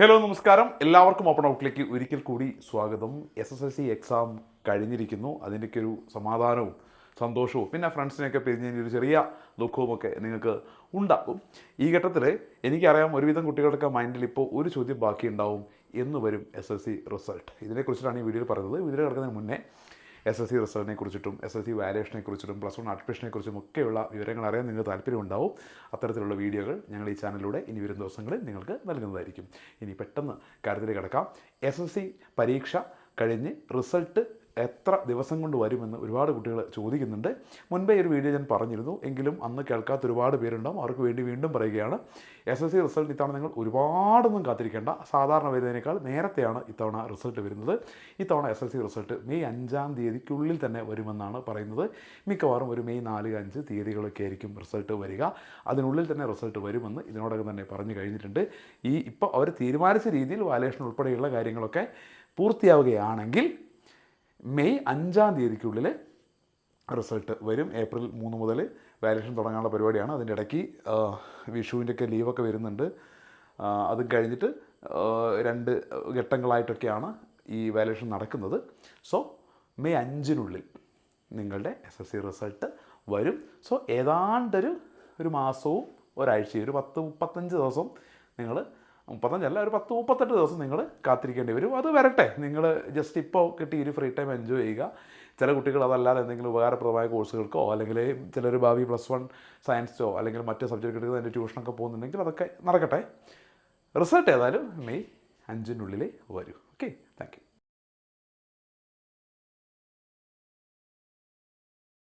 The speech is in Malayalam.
ഹലോ നമസ്കാരം. എല്ലാവർക്കും ഓപ്പൺ ഔട്ടിലേക്ക് ഒരിക്കൽ കൂടി സ്വാഗതം. S S L C exam കഴിഞ്ഞിരിക്കുന്നു. അതിന്റെയൊക്കെ ഒരു സമാധാനവും സന്തോഷവും പിന്നെ ഫ്രണ്ട്സിനെയൊക്കെ പിരിഞ്ഞതിന്റെ ഒരു ചെറിയ ദുഃഖവുമൊക്കെ നിങ്ങൾക്ക് ഉണ്ടാകും. ഈ ഘട്ടത്തിൽ എനിക്കറിയാം ഒരുവിധം കുട്ടികളുടെ മൈൻഡിൽ ഇപ്പോൾ ഒരു ചോദ്യം ബാക്കിയുണ്ടാവും എന്ന് വരും എസ് എസ് സി റിസൾട്ട് ഇതിനെക്കുറിച്ചിട്ടാണ് ഈ വീഡിയോയിൽ പറയുന്നത്. വീഡിയോ കിടക്കുന്നതിന് മുന്നേ എസ് എസ് സി റിസൾട്ടിനെ കുറിച്ചിട്ടും എസ് എസ് സി വാല്യുവേഷനെ കുറിച്ചിട്ടും പ്ലസ് വൺ അഡ്മിഷനെ കുറിച്ചും ഒക്കെയുള്ള വിവരങ്ങൾ അറിയാൻ നിങ്ങൾക്ക് താല്പര്യമുണ്ടാവും അത്തരത്തിലുള്ള വീഡിയോകൾ ഞങ്ങൾ ഈ ചാനലിലൂടെ ഇനി വരും ദിവസങ്ങളിൽ നിങ്ങൾക്ക് നൽകുന്നതായിരിക്കും. ഇനി പെട്ടെന്ന് കാര്യത്തിൽ കിടക്കാം. എസ് എസ് സി പരീക്ഷ കഴിഞ്ഞ് റിസൾട്ട് എത്ര ദിവസം കൊണ്ട് വരുമെന്ന് ഒരുപാട് കുട്ടികൾ ചോദിക്കുന്നുണ്ട്. മുൻപേ ഒരു വീഡിയോ ഞാൻ പറഞ്ഞിരുന്നു. എങ്കിലും അന്ന് കേൾക്കാത്ത ഒരുപാട് പേരുണ്ടാവും. അവർക്ക് വേണ്ടി വീണ്ടും പറയുകയാണ്. എസ് എസ് സി റിസൾട്ട് ഇത്തവണ നിങ്ങൾ ഒരുപാടൊന്നും കാത്തിരിക്കേണ്ട. സാധാരണ വരുന്നതിനേക്കാൾ നേരത്തെയാണ് ഇത്തവണ റിസൾട്ട് വരുന്നത്. ഇത്തവണ S S C result May അഞ്ചാം തീയതിക്കുള്ളിൽ തന്നെ വരുമെന്നാണ് പറയുന്നത്. മിക്കവാറും ഒരു മെയ് നാല് അഞ്ച് തീയതികളൊക്കെ ആയിരിക്കും റിസൾട്ട് വരിക. അതിനുള്ളിൽ തന്നെ റിസൾട്ട് വരുമെന്ന് ഇതിനോടകം തന്നെ പറഞ്ഞു കഴിഞ്ഞിട്ടുണ്ട്. ഈ ഇപ്പോൾ അവർ തീരുമാനിച്ച രീതിയിൽ വാലേഷൻ ഉൾപ്പെടെയുള്ള കാര്യങ്ങളൊക്കെ പൂർത്തിയാവുകയാണെങ്കിൽ മെയ് അഞ്ചാം തീയതിക്കുള്ളിൽ റിസൾട്ട് വരും. ഏപ്രിൽ മൂന്ന് മുതൽ വാലേഷൻ തുടങ്ങാനുള്ള പരിപാടിയാണ്. അതിന്റെ ഇടയ്ക്ക് വിഷുവിന്റെ വിഷുവിന്റെയൊക്കെ ലീവൊക്കെ വരുന്നുണ്ട്. അതും കഴിഞ്ഞിട്ട് രണ്ട് ഘട്ടങ്ങളായിട്ടൊക്കെയാണ് ഈ വാലേഷൻ നടക്കുന്നത്. സോ മെയ് അഞ്ചിനുള്ളിൽ നിങ്ങളുടെ എസ് എസ് സി റിസൾട്ട് വരും. സോ ഏതാണ്ടൊരു ഒരു മാസവും ഒരാഴ്ചയും ഒരു പത്ത് മുപ്പത്തഞ്ച് ദിവസം നിങ്ങൾ മുപ്പത്തഞ്ചല്ല ഒരു പത്ത് മുപ്പത്തെട്ട് ദിവസം നിങ്ങൾ കാത്തിരിക്കേണ്ടി വരും. അത് വരട്ടെ. നിങ്ങൾ ജസ്റ്റ് ഇപ്പോൾ കിട്ടി ഒരു ഫ്രീ ടൈം എൻജോയ് ചെയ്യുക. ചില കുട്ടികൾ അതല്ലാതെ എന്തെങ്കിലും ഉപകാരപ്രദമായ കോഴ്സുകൾക്കോ അല്ലെങ്കിൽ ചിലർ ഭാവി പ്ലസ് വൺ സയൻസോ അല്ലെങ്കിൽ മറ്റ് സബ്ജക്റ്റ് എടുക്കുന്ന അതിന്റെ ട്യൂഷനൊക്കെ പോകുന്നുണ്ടെങ്കിൽ അതൊക്കെ നടക്കട്ടെ. റിസൾട്ട് ഏതായാലും മെയ് അഞ്ചിനുള്ളിൽ വരും. Okay thank